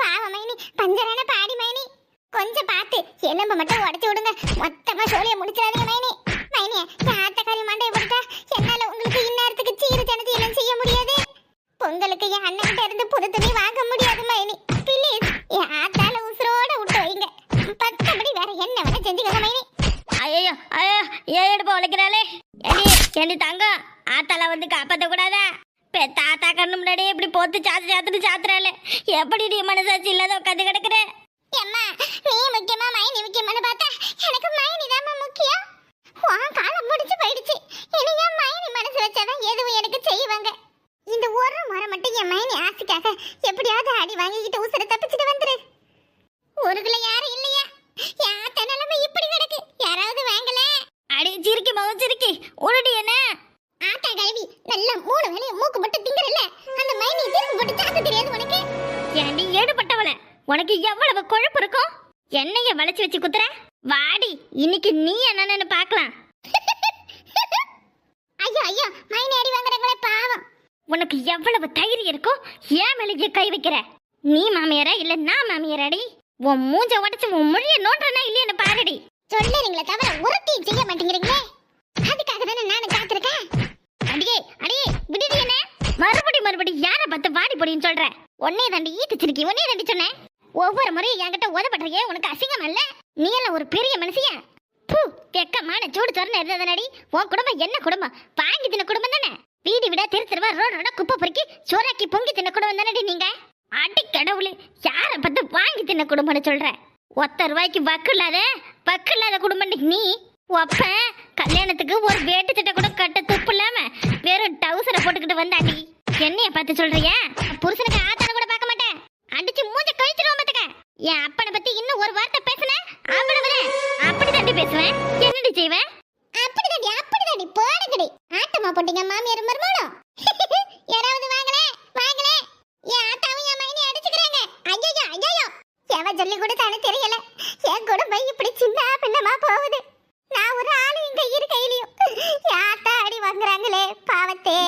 மைனி மைனி பஞ்சரான பாடி மைனி கொஞ்சம் பார்த்து. எலும்பு மட்டும் உடச்சு விடுங்க. மொத்தமா சோழிய முடிச்சிடாதீங்க மைனி மைனி காத்த கறி மண்டை போட்டா என்னால உங்களுக்கு இந்நேரத்துக்கு சீரு ஜனதி எல்லாம் செய்ய முடியாது? பொங்கலுக்கு என் அண்ணன் இருந்து புது துணி வாங்க முடியாது மைனி பிளீஸ் என் ஆத்தால உசுரோட விட்டு வைங்க. பத்தபடி வேற என்ன வேணா செஞ்சுக்கோங்க மைனி ஐயோ ஐயோ ஏன் எடுப்ப உழைக்கிறாளே ஏடி ஏண்டி தங்கம் ஆத்தால வந்து காப்பாற்ற கூடாதா பெத்த ஆத்தா கண்ணு முன்னாடி இப்படி போத்து சாத்து சாத்துட்டு சாத்துறாளே. எப்படி நீ மனசாட்சி இல்லாத உட்காந்து கிடக்குற? அம்மா நீ முக்கியமா மைனி முக்கியமானு பார்த்தா எனக்கு மைனி தான் முக்கியம். உன் காலம் முடிச்சு போயிடுச்சு. இனி என் மைனி மனசு வச்சாதான் எதுவும் எனக்கு செய்வாங்க? இந்த ஒரு முறை மட்டும் என் மைனி ஆசைக்காக எப்படியாவது அடி வாங்கிக்கிட்டு உசுர தப்பிச்சுட்டு கழுவி நல்ல மூணு வேலையும் மூக்கு மட்டும் திங்கறல அந்த மைனி திரும்பி போட்டு சாத்த தெரியாது உனக்கு? ஏண்டி ஏடுபட்டவள? உனக்கு எவ்வளவு கொழுப்பு இருக்கும்? என்னைய வளைச்சு வச்சு குத்துற? வாடி இன்னைக்கு நீ என்னன்னு பார்க்கலாம். ஐயோ ஐயோ மைனி அடி வாங்குறங்களே பாவம். உனக்கு எவ்வளவு தைரியம் இருக்கும்? ஏன் மேலேயே கை வைக்கிற? நீ மாமியாரா இல்ல நான் மாமியாராடி? உன் மூஞ்ச உடச்சு உன் மொழிய நோன்றனா இல்லையான்னு பாருடி. சொல்லுறீங்களே தவிர உரத்தையும் செய்ய மாட்டேங்கிறீங்களே. அதுக்காக தானே நானும் காத்திருக்கேன். அடியே அடியே விடுடி என்ன? மறுபடி மறுபடி யார பார்த்து வாடி பொடின்னு சொல்ற? உன்னைய தாண்டி ஈட்டு திருக்கி உன்னைய தாண்டி சொன்னேன். ஒவ்வொரு முறையும் என்கிட்ட உதப்படுறியே உனக்கு அசிங்கம் இல்ல? நீ எல்லாம் ஒரு பெரிய மனுஷியா? பூ தெக்கமான சூடு சொரண இருந்ததனடி உன் குடும்பம் என்ன குடும்பம்? வாங்கி தின்ன குடும்பம் தானே? வீடு விட திரு தெருவா ரோடு ரோட குப்பை பொறுக்கி சோறாக்கி பொங்கி தின்ன குடும்பம் தானடி நீங்க? அடி கடவுளே யார பார்த்து வாங்கி தின்ன குடும்பம்னு சொல்ற? ஒத்த ரூபாய்க்கு வக்கு இல்லாத வக்கு இல்லாத குடும்பம் நீ. ஒப்ப கல்யாணத்துக்கு ஒரு வேட்டு சட்டை கூட கட்ட துப்பு இல்லாம வெறும் டவுசரை போட்டுக்கிட்டு வந்தாண்டி என்னைய பார்த்து சொல்றியா? புருஷனுக்கு ஆத்தான கூட பார்க்க மாட்டேன். அடிச்சு மூஞ்ச கழிச்சிருவோம் பாத்துக்க என் அப்பனை பத்தி இன்னும் ஒரு வார்த்தை பேசுனேன் அவ்வளவு அப்படி தாண்டி பேசுவேன். என்னடி செய்வேன்? அப்படிதாடி அப்படிதாடி போடுங்கடி. ஆட்டமா போட்டீங்க மாமியார் மருமகளும் யாராவது வாங்களே வாங்களே என் ஆட்டாவும் என் மைனி அடிச்சுக்கிறாங்க ஐயோ ஐயோ எவ சொல்லி கொடுத்தானு தெரியல என் குடும்பம் இப்படி சின்ன பின்னமா போகுது நான் ஒரு ஆளு இங்க இரு கையிலயும் என் ஆத்தா அடி வாங்குறாங்களே பாவத்தே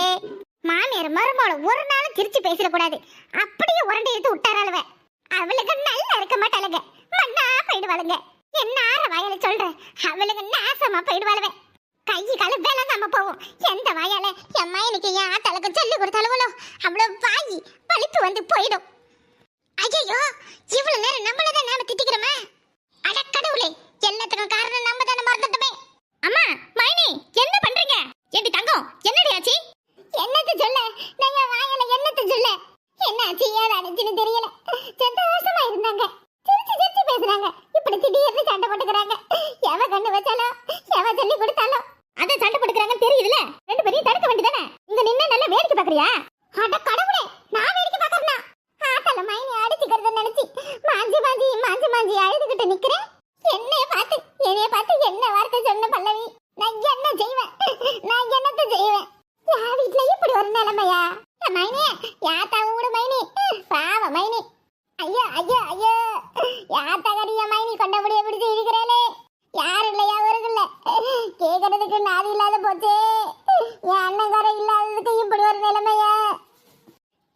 மாமியார் மருமகளும் ஒரு நாளும் திருச்சி பேசிடக்கூடாது அப்படியே உரண்டி எடுத்து விட்டாராளுவ. அவளுக்கு நல்லா இருக்க மாட்டாளுங்க மண்ணா போயிடுவாளுங்க என்ன ஆற வாயில சொல்றேன் அவளுக்கு நாசமா போயிடுவாளுவ. கை கால விளங்காம நம்ம போவோம். எந்த வாயால? என் மயனுக்கு என் ஆத்தாளுக்கு சொல்லி கொடுத்தாலுவளோ அவ்வளவு வாயி பழிப்பு வந்து போயிடும். ஐயோ இவ்வளவு நேரம் நம்மள தான் நாம திட்டிக்கிறோமே. அட கடவுளே எல்லாத்துக்கும் காரணம் நம்ம தானே மறந்துட்டோமே. அம்மா மைனி என்ன பண்றீங்க? ஏண்டி தங்கம் என்னடி ஆச்சு? என்னத்த சொல்ல? நான் என் வாயால என்னத்த சொல்ல? செய்யாத ஏதாச்சுன்னு தெரியல. சந்தோஷமா இருந்தாங்க. சிரிச்சு சிரிச்சு பேசுறாங்க. இப்படி திடீர்னு சண்டை போட்டுக்கிறாங்க. எவ கண்ணு வச்சாலோ எவ சொல்லி கொடுத்தாலோ அத சண்டை போட்டுக்கிறாங்கன்னு தெரியுதுல? ரெண்டு பேரையும் தடுக்க வேண்டியதானே இங்க நின்னு நல்லா வேடிக்கை பாக்குறியா அட கடவுளே நான் வேடிக்கை பார்க்கறனா? ஆட்டல மைனி அடிச்சுக்கிறத நினைச்சு மாஞ்சி மாஞ்சி மாஞ்சி மாஞ்சி அழுதுகிட்டு நிக்கிறேன். என்னைய பார்த்து என்னைய பார்த்து என்ன வார்த்தை சொன்ன பல்லவி நான் என்ன செய்வேன் நான் என்னத்த செய்வேன் யா வீட்ல இப்படி ஒரு நிலைமையா மைனி யாத்தா ஊடு மைனி பாவ மைனி ஐயோ ஐயோ ஐயோ யாத்தா கடிய மைனி கொண்டபடிய பிடிச்சு இருக்கிறாளே யாரும் இல்லையா ஊருக்குள்ள கேக்குறதுக்கு நாதி போச்சு. என் அண்ணங்கார இல்லாததுக்கு இப்படி ஒரு நிலைமைய.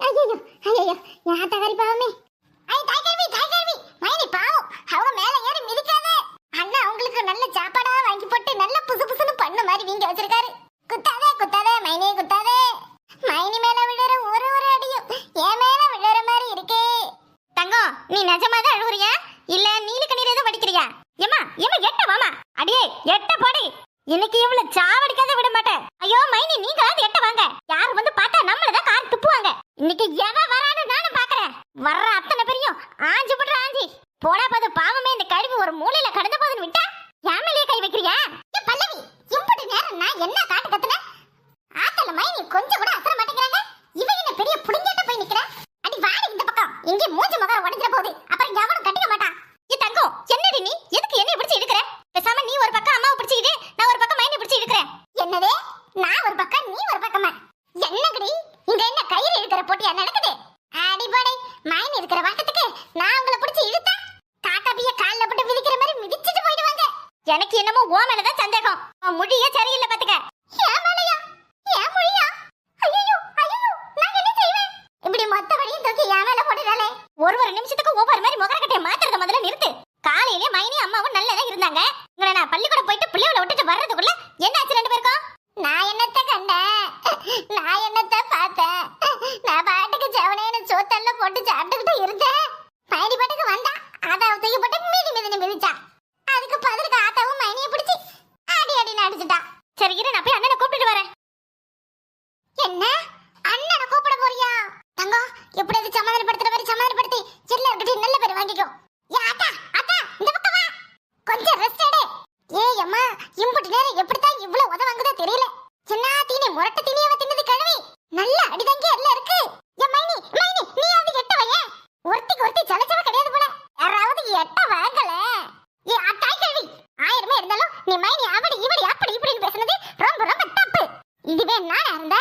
ஐயோ ஐயோ என் கறி பாவமே. ஐ தாய் கல்வி தாய் கல்வி மைனி பாவம். அவங்க மேல ஏறி மிதிக்காத. அண்ணா உங்களுக்கு நல்ல சாப்பாடா வாங்கி போட்டு நல்ல புசு புசுன்னு பண்ண மாதிரி வீங்க வச்சிருக்காரு. குத்தாதே குத்தாதே மைனி குத்தாதே. மைனி மேல விழுற ஒரு ஒரு அடியும் என் மேல விழுற மாதிரி இருக்கே. தங்கம் நீ நிஜமா தான் அழுகுறியா? இல்ல நீலக்கண்ணீர் எதுவும் வடிக்கிறியா ஏமா ஏமா எட்ட வாமா அடியே எட்ட போடி. இன்னைக்கு இவ்வளவு சாவடிக்காத விட மாட்டேன் ஐயோ மைனி நீங்க வந்து எட்ட வாங்க யார் வந்து பார்த்தா நம்மள தான் கார் துப்புவாங்க இன்னைக்கு எவ வரான்னு நானும் பாக்குறேன் வர்ற அத்தனை பெரியும் ஆஞ்சு விடுற ஆஞ்சி. போடா பாது பா. என்னமோ ஓ மேலதான் சந்தேகம். உன் சரியில்லை பாத்துக்க. ஏன் இப்படி மொத்த ஒரு ஒரு நிமிஷத்துக்கு ஒவ்வொரு மாதிரி முகரக்கட்டையை மாத்துறத முதல்ல நிறுத்து. காலையிலே மைனி அம்மாவும் நல்லதா இருந்தாங்க. உங்களை நான் பள்ளிக்கூடம் போயிட்டு பிள்ளையோட விட்டுட்டு வர்றதுக்குள்ள என்ன ஆச்சு ரெண்டு பேருக்கும்? நான் என்னத்த கண்டேன்? நான் என்ன ஒருத்தி சலச்சவ கிடையாது போல. யாராவது எட்ட வாங்கல. ஏ அட்டாய் கேள்வி ஆயிரமே இருந்தாலும் நீ மைனி அவடி இவடி அப்படி இப்படி பேசுனது ரொம்ப ரொம்ப தப்பு. இதுவே நானா இருந்தா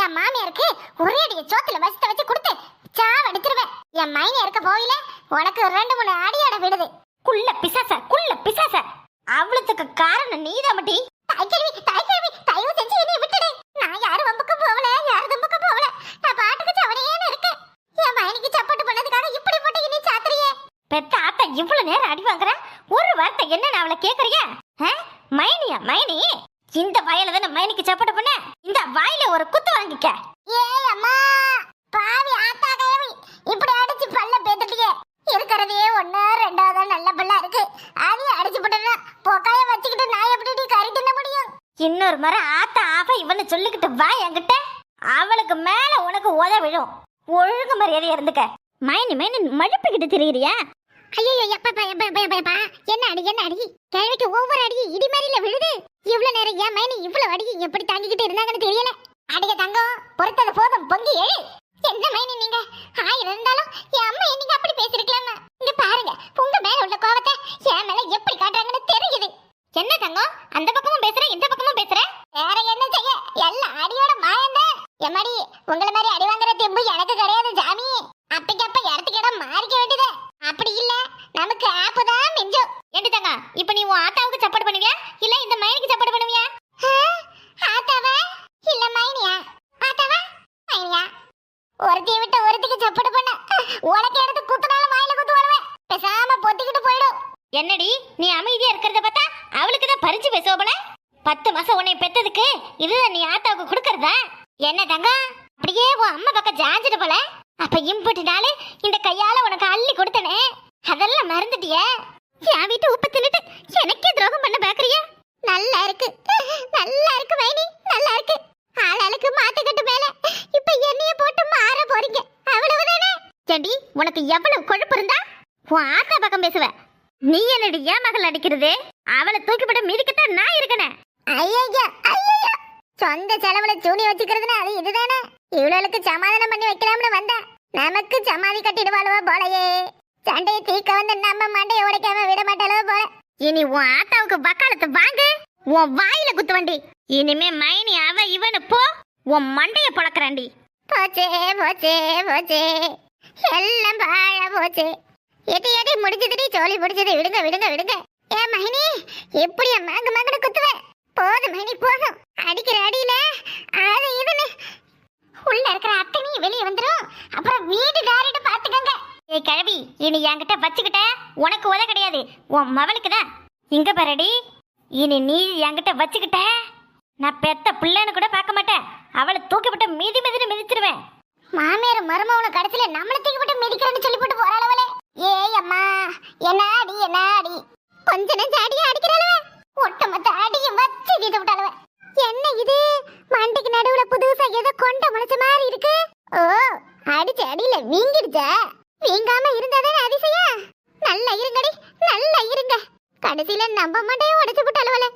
என் மாமியாருக்கு ஒரே அடிய சோத்துல வசத்த வச்சு கொடுத்து சாவ எடுத்துருவேன் என் மைனி இருக்க போயில உனக்கு ரெண்டு மூணு அடியோட விடுது. குள்ள பிசாச குள்ள பிசாச. அவ்வளத்துக்கு காரணம் நீதான் மட்டி தாய்க்கிழவி தாய்க்கிழவி தயவு செஞ்சு என்னை விட்டுடு நான் யாரும் வம்புக்கு போகல யாரும் தும்புக்கு போகல நான் பாட்டுக்கு சவனையேன்னு இருக்கேன் என் மைனிக்கு சப்போர்ட் பண்ணதுக்காக இப்படி போட்டு இனி சாத்திரியே பெத்த ஆத்தா இவ்வளவு நேரம் அடி வாங்குற ஒரு வார்த்தை என்ன அவளை கேக்குறியா? மைனியா மைனி? இந்த வாயில தானே மைனிக்கு சப்போர்ட் பண்ண? இந்த வாயில ஒரு குத்து வாங்கிக்க. ஏய் அம்மா பாவி ஆத்தா கிழவி இப்படி அடிச்சு பல்ல பேத்துட்டியே. இருக்கிறதே ஒண்ணு ரெண்டாவது நல்ல பல்லா இருக்கு. அதையும் அடிச்சு போட்டேன்னா பொக்காய வச்சுக்கிட்டு நான் எப்படி கறி தின்ன முடியும்? இன்னொரு முறை ஆத்தா ஆஃபா இவனை சொல்லிக்கிட்டு வா என்கிட்ட. அவளுக்கு மேல உனக்கு உத விழும். ஒழுங்கு மரியாதை இருந்துக்க. மைனி மைனி மழுப்பிக்கிட்டு திரியிறியா? ஐயோ எப்பப்பா எப்பா எப்பா என்ன அடி என்ன அடி? கிழவிக்கு ஒவ்வொரு அடி இடி மாதிரில விழுது. இவ்வளவு நேரம் ஏன் மைனி இவ்வளவு அடி எப்படி தாங்கிக்கிட்டு இருந்தாங்கன்னு தெரியல. அடிக்க தங்கம் பொறுத்தது போதும் பொங்கி எழு. என்ன மைனி நீங்க? ஆயிரம் இருந்தாலும் என் அம்மா என்னைக்கு அப்படி பேசிருக்கலாமா? இங்க பாருங்க உங்க மேல உள்ள கோவத்தை என் மேல எப்படி காட்டுறாங்கன்னு தெரியுது. என்ன தங்கம் அந்த பக்கமும் பேசுற இந்த பக்கமும் பேசுற? வேற என்ன செய்ய? எல்லாம் அடியோட மாயந்தான் எம்மாடி உங்களை மாதிரி அடி வாங்குற தெம்பு எனக்கு கிடையாது ஜாமி. அப்பைக்கு அப்ப இடத்துக்கு இடம் மாறிக்க வேண்டியது அப்படி இல்ல நமக்கு ஆப்பு தான் மிஞ்சும் ஏண்டி தங்க இப்ப நீ உன் ஆத்தாவுக்கு சப்போர்ட் பண்ணுவியா இல்ல இந்த மைனிக்கு சப்போர்ட் பண்ணுவியா ஆ, ஆத்தாவா இல்ல மைனியா ஆத்தாவா மைனியா ஒருத்திய விட்டு ஒருத்திக்கு சப்போர்ட் பண்ண உனக்கு எடுத்து குத்துனாலும் வாயில குத்து வருவேன் பேசாம பொத்திக்கிட்டு போயிடும் என்னடி நீ அமைதியா இருக்கிறத பார்த்தா அவளுக்கு தான் பறிச்சு பேசுவ போல பத்து மாசம் உன்னை பெத்ததுக்கு இதுதான் நீ ஆத்தாவுக்கு கொடுக்கறதா? என்ன தங்கம் அப்படியே உன் அம்மா பக்கம் ஜாஞ்சிட்டு போல. அப்ப இம்புட்டு நாள் இந்த கையால உனக்கு அள்ளி கொடுத்தனே. அதெல்லாம் மறந்துட்டியே. என் வீட்டு உப்பு தின்னுட்டு எனக்கே துரோகம் பண்ண பாக்குறிய? நல்லா இருக்கு. நல்லா இருக்கு மைனி. நல்லா இருக்கு. ஆளாளுக்கு மாத்துக்கிட்டு மேல இப்ப என்னைய போட்டு மாற போறீங்க. அவ்வளவுதானே? செடி உனக்கு எவ்வளவு கொழுப்பு இருந்தா? உன் ஆத்தா பக்கம் பேசுவ. நீ என்னடி ஏன் மகள் அடிக்கிறது? அவளை தூக்கிப்பட்டு மிதிக்கத்தான் நான் இருக்கனே. ஐயா ஐயா சொந்த செலவுல சூனி வச்சுக்கிறதுனா அது இதுதானே? இவளுக்கு சமாதானம் பண்ணி வைக்கலாம்னு வந்தா நமக்கு சமாதி கட்டிடுவாளுவோ போலயே. சண்டையை தீர்க்க வந்து நம்ம மண்டையை உடைக்காம விட மாட்டாளோ போல. இனி உன் ஆத்தாவுக்கு வக்காலத்து வாங்கு. உன் வாயில குத்து வண்டி இனிமே மைனி அவ இவனு போ. உன் மண்டைய பொளக்குறாண்டி. போச்சே போச்சே போச்சே. எல்லாம் பாழ போச்சே. எட்டி எட்டி முடிச்சதுடி ஜோலி முடிச்சது. விடுங்க விடுங்க விடுங்க. ஏ மகினி எப்படியா மங்க மங்கன குத்துவேன் போதும் மகினி போதும். அடிக்கிற அடியில அது இதுன்னு. உள்ள இருக்கிற அத்தனை வெளியே வந்துரும். அப்புறம் வீடு தாரிட்டு பாத்துக்கங்க. ஏ கிழவி இனி என்கிட்ட வச்சுக்கிட்ட உனக்கு உத கிடையாது. உன் மவளுக்கு தான். இங்க பாருடி இனி நீ என்கிட்ட வச்சுக்கிட்ட. நான் பெத்த பிள்ளைன்னு கூட பார்க்க மாட்டேன். அவளை தூக்கிவிட்டு மீதி மீதி மிதிச்சிருவேன். மாமியார் மருமவனை கடைசியில் நம்மளை தூக்கிவிட்டு மிதிக்கிறேன்னு சொல்லி போட்டு போறாளவளே ஏய் அம்மா என்ன அடி என்ன அடி கொஞ்ச நெஞ்ச அடி அடிக்கிறாளவ. ஒட்டுமொத்த அடியும் வச்சு வீத விட்டாளவ. என்ன இது? மண்டைக்கு நடுவுல புதுசா ஏதோ கொண்ட முளைச்ச மாதிரி இருக்கு. ஓ அடிச்ச அடியில வீங்கிடுச்சா. வீங்காம இருந்தாதானே அதிசயம்? நல்லா இருங்கடி நல்லா இருங்க. கடைசியில நம்ம மண்டையை உடைச்சு விட்டாளவளே.